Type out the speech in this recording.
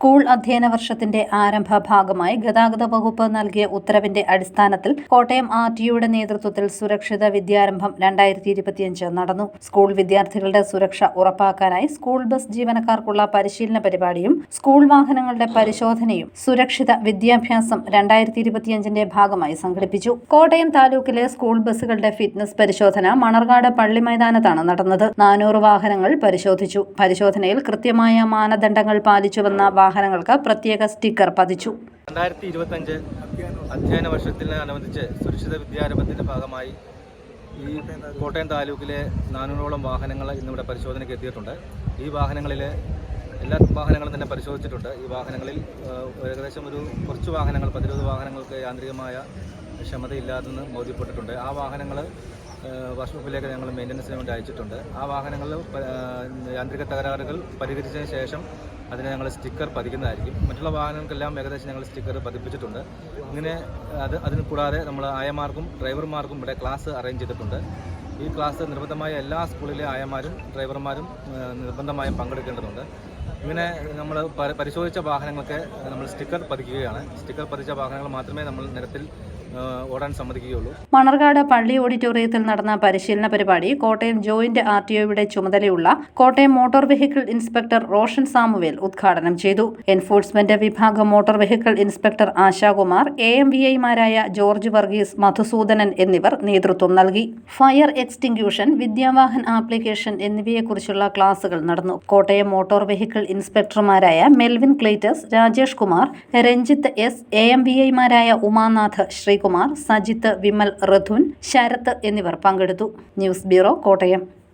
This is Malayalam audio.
സ്കൂൾ അധ്യയന വർഷത്തിന്റെ ആരംഭ ഭാഗമായി ഗതാഗത വകുപ്പ് നൽകിയ ഉത്തരവിന്റെ അടിസ്ഥാനത്തിൽ കോട്ടയം ആർ ടിയുടെ നേതൃത്വത്തിൽ സുരക്ഷിത വിദ്യാരംഭം രണ്ടായിരത്തി ഇരുപത്തിയഞ്ച് നടന്നു. സ്കൂൾ വിദ്യാർത്ഥികളുടെ സുരക്ഷ ഉറപ്പാക്കാനായി സ്കൂൾ ബസ് ജീവനക്കാർക്കുള്ള പരിശീലന പരിപാടിയും സ്കൂൾ വാഹനങ്ങളുടെ പരിശോധനയും സുരക്ഷിത വിദ്യാഭ്യാസം രണ്ടായിരത്തി ഇരുപത്തിയഞ്ചിന്റെ ഭാഗമായി സംഘടിപ്പിച്ചു. കോട്ടയം താലൂക്കിലെ സ്കൂൾ ബസ്സുകളുടെ ഫിറ്റ്നസ് പരിശോധന മണർകാട് പള്ളി മൈതാനത്താണ് നടന്നത്. നാനൂറ് വാഹനങ്ങൾ പരിശോധിച്ചു. പരിശോധനയിൽ കൃത്യമായ മാനദണ്ഡങ്ങൾ പാലിച്ചുവന്ന വാഹനങ്ങൾക്ക് പ്രത്യേക സ്റ്റിക്കർ പതിച്ചു. രണ്ടായിരത്തി ഇരുപത്തഞ്ച് അധ്യയന വർഷത്തിനനുബന്ധിച്ച് സുരക്ഷിത വിദ്യാരംഭത്തിന്റെ ഭാഗമായി ഈ കോട്ടയം താലൂക്കിലെ നാനൂറോളം വാഹനങ്ങൾ ഇന്നിവിടെ പരിശോധനയ്ക്ക് എത്തിയിട്ടുണ്ട്. ഈ വാഹനങ്ങളിൽ എല്ലാ വാഹനങ്ങളും തന്നെ പരിശോധിച്ചിട്ടുണ്ട്. ഈ വാഹനങ്ങളിൽ ഏകദേശം ഒരു കുറച്ച് വാഹനങ്ങൾ പതിരുപത് വാഹനങ്ങൾക്ക് യാന്ത്രികമായ ക്ഷമതയില്ലാതെന്ന് ബോധ്യപ്പെട്ടിട്ടുണ്ട്. ആ വാഹനങ്ങൾ വർക്ക്ഷോപ്പിലേക്ക് ഞങ്ങൾ മെയിന്റനൻസിന് വേണ്ടി അയച്ചിട്ടുണ്ട്. ആ ഏഹ്, യാന്ത്രിക തകരാറുകൾ പരിഹരിച്ചതിന് ശേഷം അതിന് ഞങ്ങൾ സ്റ്റിക്കർ പതിക്കുന്നതായിരിക്കും. മറ്റുള്ള വാഹനങ്ങൾക്കെല്ലാം ഏകദേശം ഞങ്ങൾ സ്റ്റിക്കർ പതിപ്പിച്ചിട്ടുണ്ട്. ഇങ്ങനെ അത് അതിന് കൂടാതെ നമ്മൾ ആയമാർക്കും ഡ്രൈവർമാർക്കും ഇവിടെ ക്ലാസ് അറേഞ്ച് ചെയ്തിട്ടുണ്ട്. ഈ ക്ലാസ് നിർബന്ധമായ എല്ലാ സ്കൂളിലെ ആയമാരും ഡ്രൈവർമാരും നിർബന്ധമായും പങ്കെടുക്കേണ്ടതുണ്ട്. ഇങ്ങനെ നമ്മൾ പരിശോധിച്ച വാഹനങ്ങൾക്ക് നമ്മൾ സ്റ്റിക്കർ പതിക്കുകയാണ്. സ്റ്റിക്കർ പതിച്ച വാഹനങ്ങൾ മാത്രമേ നമ്മൾ നിരത്തിൽ ഓടാൻ സമ്മതിക്കുകയുള്ളൂ. മണർകാട് പള്ളി ഓഡിറ്റോറിയത്തിൽ നടന്ന പരിശീലന പരിപാടി കോട്ടയം ജോയിന്റ് ആർ ടി ഒയുടെ ചുമതലയുള്ള Kottayam motor vehicle inspector Roshan Samuel ഉദ്ഘാടനം ചെയ്തു. എൻഫോഴ്സ്മെന്റ് വിഭാഗം motor vehicle inspector Ashakumar A M V ഐമാരായ ജോർജ് വർഗീസ് മധുസൂദനൻ എന്നിവർ നേതൃത്വം നൽകി. ഫയർ എക്സ്റ്റിംഗ്യൂഷൻ വിദ്യാവാഹൻ ആപ്ലിക്കേഷൻ എന്നിവയെക്കുറിച്ചുള്ള ക്ലാസുകൾ നടന്നു. Kottayam motor vehicle ഇൻസ്പെക്ടർമാരായ Melvin Cletus Rajesh Kumar Ranjith S A M V ഐമാരായ ഉമാനാഥ് ശ്രീകുമാർ സജിത്ത് വിമൽ റഥുൻ ശരത് എന്നിവർ പങ്കെടുത്തു. News bureau Kottayam.